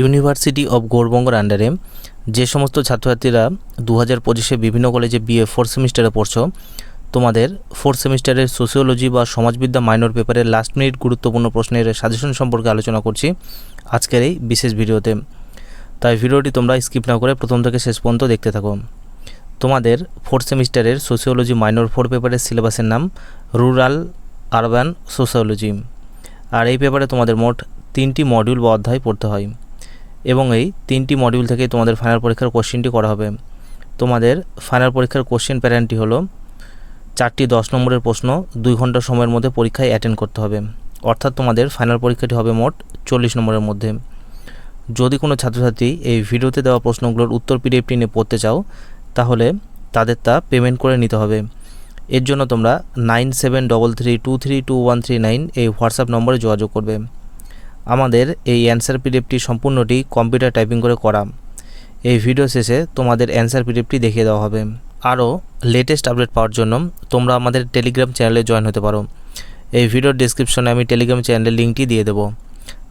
University of গৌরবঙ্গর আন্ডারে যে সমস্ত ছাত্রছাত্রীরা দু হাজার পঁচিশে বিভিন্ন কলেজে বিএ ফোর্থ সেমিস্টারে পড়ছো, তোমাদের ফোর্থ সেমিস্টারের সোসিওলজি বা সমাজবিদ্যা মাইনর পেপারের লাস্ট মিনিট গুরুত্বপূর্ণ প্রশ্নের সাজেশন সম্পর্কে আলোচনা করছি আজকের এই বিশেষ ভিডিওতে। তাই ভিডিওটি তোমরা স্কিপ না করে প্রথম থেকে শেষ পর্যন্ত দেখতে থাকো। তোমাদের ফোর্থ সেমিস্টারের সোসিওলজি মাইনর ফোর পেপারের সিলেবাসের নাম রুরাল আরবান সোসিওলজি আর এই পেপারে তোমাদের মোট তিনটি মডিউল বা অধ্যায় পড়তে হয়। এবং এই তিনটি মডিউল থেকে তোমাদের ফাইনাল পরীক্ষার কোশ্চেনটি করা হবে। তোমাদের ফাইনাল পরীক্ষার কোশ্চেন প্যাটার্নটি হলো, চারটি দশ নম্বরের প্রশ্ন, দুই ঘণ্টা সময়ের মধ্যে পরীক্ষায় অ্যাটেন্ড করতে হবে। অর্থাৎ তোমাদের ফাইনাল পরীক্ষাটি হবে মোট চল্লিশ নম্বরের মধ্যে। যদি কোনো ছাত্রছাত্রী এই ভিডিওতে দেওয়া প্রশ্নগুলোর উত্তর পিডিএফটি নিয়ে পড়তে চাও, তাহলে তাদের তা পেমেন্ট করে নিতে হবে। এর জন্য তোমরা nine seven double three two three two one three nine এই হোয়াটসঅ্যাপ নম্বরে যোগাযোগ করবে। আমাদের এই অ্যান্সার পিডিএফটি সম্পূর্ণটি কম্পিউটার টাইপিং করে করা এই ভিডিও শেষে তোমাদের অ্যান্সার পিডিএফটি দেখিয়ে দেওয়া হবে। আরও লেটেস্ট আপডেট পাওয়ার জন্য তোমরা আমাদের টেলিগ্রাম চ্যানেলে জয়েন হতে পারো। এই ভিডিওর ডিসক্রিপশনে আমি টেলিগ্রাম চ্যানেলের লিঙ্কটি দিয়ে দেবো।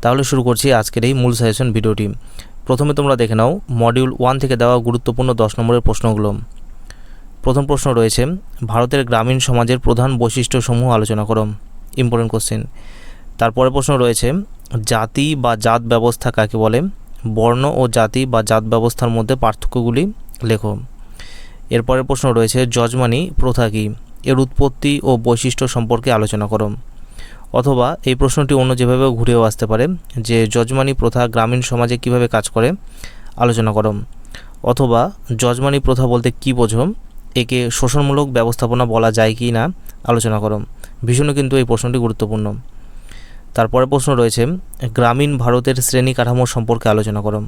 তাহলে শুরু করছি আজকের এই মূল সাজেশন ভিডিওটি প্রথমে তোমরা দেখে নাও মডিউল ওয়ান থেকে দেওয়া গুরুত্বপূর্ণ দশ নম্বরের প্রশ্নগুলো। প্রথম প্রশ্ন রয়েছে, ভারতের গ্রামীণ সমাজের প্রধান বৈশিষ্ট্যসমূহ আলোচনা করো। ইম্পর্টেন্ট কোশ্চেন তারপরে প্রশ্ন রয়েছে জাতি বা জাত ব্যবস্থা কাকে বলে? বর্ণ ও জাতি বা জাত ব্যবস্থার মধ্যে পার্থক্যগুলি লেখো। এরপরের প্রশ্ন রয়েছে, যজমানি প্রথা কী? এর উৎপত্তি ও বৈশিষ্ট্য সম্পর্কে আলোচনা করো। অথবা এই প্রশ্নটি অন্য যেভাবেও ঘুরেও আসতে পারে, যে যজমানি প্রথা গ্রামীণ সমাজে কীভাবে কাজ করে, আলোচনা করো। অথবা যজমানি প্রথা বলতে কী বোঝো? একে শোষণমূলক ব্যবস্থাপনা বলা যায় কি না? আলোচনা করো। ভীষণ কিন্তু এই প্রশ্নটি গুরুত্বপূর্ণ। তারপরে প্রশ্ন রয়েছে, গ্রামীণ ভারতের শ্রেণি কাঠামো সম্পর্কে আলোচনা করো।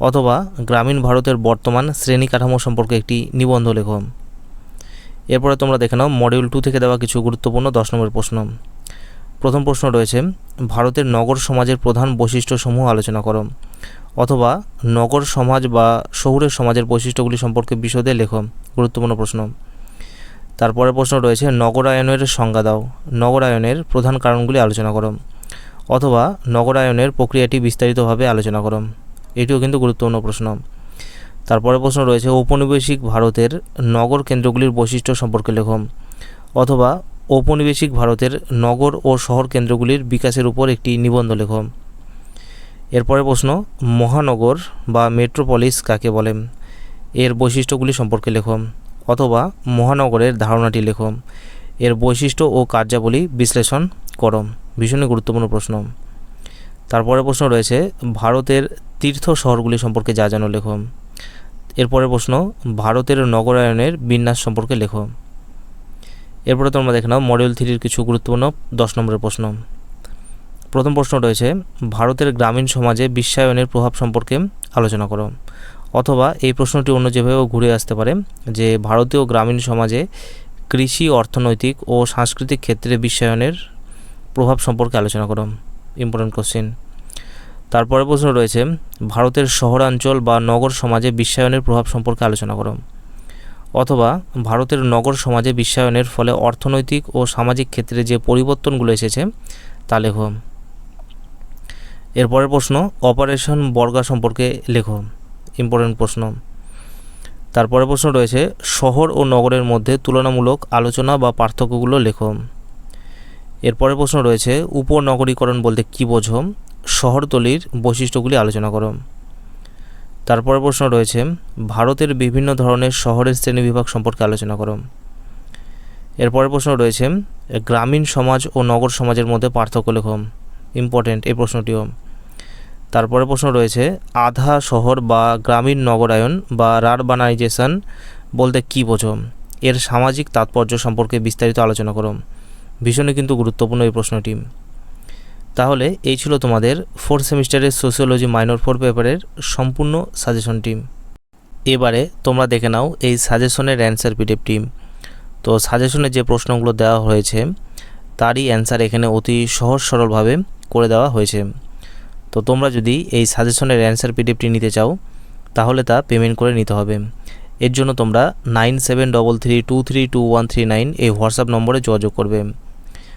অথবা, গ্রামীণ ভারতের বর্তমান শ্রেণি কাঠামো সম্পর্কে একটি নিবন্ধ লেখো। এরপরে তোমরা দেখে নাও মডিউল টু থেকে দেওয়া কিছু গুরুত্বপূর্ণ দশ নম্বর প্রশ্ন। প্রথম প্রশ্ন রয়েছে, ভারতের নগর সমাজের প্রধান বৈশিষ্ট্যসমূহ আলোচনা করো। অথবা, নগর সমাজ বা শহুরের সমাজের বৈশিষ্ট্যগুলি সম্পর্কে বিশদে লেখো, গুরুত্বপূর্ণ প্রশ্ন। তারপরে প্রশ্ন রয়েছে, নগরায়নের সংজ্ঞা দাও। নগরায়নের প্রধান কারণগুলি আলোচনা করো। অথবা নগরায়নের প্রক্রিয়াটি বিস্তারিতভাবে আলোচনা করম। এটিও কিন্তু গুরুত্বপূর্ণ প্রশ্ন। তারপরে প্রশ্ন রয়েছে, ঔপনিবেশিক ভারতের নগর কেন্দ্রগুলির বৈশিষ্ট্য সম্পর্কে লেখম। অথবা ঔপনিবেশিক ভারতের নগর ও শহর কেন্দ্রগুলির বিকাশের উপর একটি নিবন্ধ লেখম। এরপরে প্রশ্ন, মহানগর বা মেট্রোপলিস কাকে বলেন এর বৈশিষ্ট্যগুলি সম্পর্কে লেখম। অথবা মহানগরের ধারণাটি লেখম। এর বৈশিষ্ট্য ও কার্যাবলী বিশ্লেষণ করো ভীষণই গুরুত্বপূর্ণ প্রশ্ন। তারপরে প্রশ্ন রয়েছে, ভারতের তীর্থ শহরগুলি সম্পর্কে যা জানো লেখো। এরপরে প্রশ্ন, ভারতের নগরায়নের বিন্যাস সম্পর্কে লেখো। এরপরে তোমরা দেখে নাও মডেল থ্রির কিছু গুরুত্বপূর্ণ দশ নম্বরের প্রশ্ন। প্রথম প্রশ্ন রয়েছে, ভারতের গ্রামীণ সমাজে বিশ্বায়নের প্রভাব সম্পর্কে আলোচনা করো। অথবা এই প্রশ্নটি অন্য যেভাবেও ঘুরে আসতে পারে, যে ভারতীয় গ্রামীণ সমাজে কৃষি, অর্থনৈতিক ও সাংস্কৃতিক ক্ষেত্রে বিশ্বায়নের প্রভাব সম্পর্কে আলোচনা করো। ইম্পর্টেন্ট কোশ্চেন তারপরে প্রশ্ন রয়েছে, ভারতের শহরাঞ্চল বা নগর সমাজে বিশ্বায়নের প্রভাব সম্পর্কে আলোচনা করো। অথবা, ভারতের নগর সমাজে বিশ্বায়নের ফলে অর্থনৈতিক ও সামাজিক ক্ষেত্রে যে পরিবর্তনগুলো এসেছে, তা লেখো। এরপরের প্রশ্ন, অপারেশন বর্গা সম্পর্কে লেখো। ইম্পর্টেন্ট প্রশ্ন। তারপরে প্রশ্ন রয়েছে, শহর ও নগরের মধ্যে তুলনামূলক আলোচনা বা পার্থক্যগুলো লেখো। এরপরে প্রশ্ন রয়েছে, উপনগরীকরণ বলতে কী বোঝো? শহরতলির বৈশিষ্ট্যগুলি আলোচনা করো। তারপরে প্রশ্ন রয়েছে, ভারতের বিভিন্ন ধরনের শহরের শ্রেণীবিভাগ সম্পর্কে আলোচনা করো। এরপরের প্রশ্ন রয়েছে, গ্রামীণ সমাজ ও নগর সমাজের মধ্যে পার্থক্য লেখো। ইম্পর্টেন্ট এই প্রশ্নটিও। তারপরে প্রশ্ন রয়েছে, আধা শহর বা গ্রামীণ নগরায়ন বা রারবানাইজেশন বলতে কী বোঝো? এর সামাজিক তাৎপর্য সম্পর্কে বিস্তারিত আলোচনা করো। ভীষণই কিন্তু গুরুত্বপূর্ণ এই প্রশ্নটি। তাহলে এই ছিল তোমাদের ফোর্থ সেমিস্টারের সোসিওলজি মাইনর ফোর পেপারের সম্পূর্ণ সাজেশন টিম এবারে তোমরা দেখে নাও এই সাজেশনের অ্যান্সার পিডিএফ টিম তো সাজেশনে যে প্রশ্নগুলো দেওয়া হয়েছে, তারই অ্যান্সার এখানে অতি সহজ সরলভাবে করে দেওয়া হয়েছে। তো তোমরা যদি এই সাজেশনের অ্যান্সার পিডিএফটি নিতে চাও, তাহলে তা পেমেন্ট করে নিতে হবে। এর জন্য তোমরা nine seven double three two three two one three nine এই হোয়াটসঅ্যাপ নম্বরে যোগাযোগ করবে।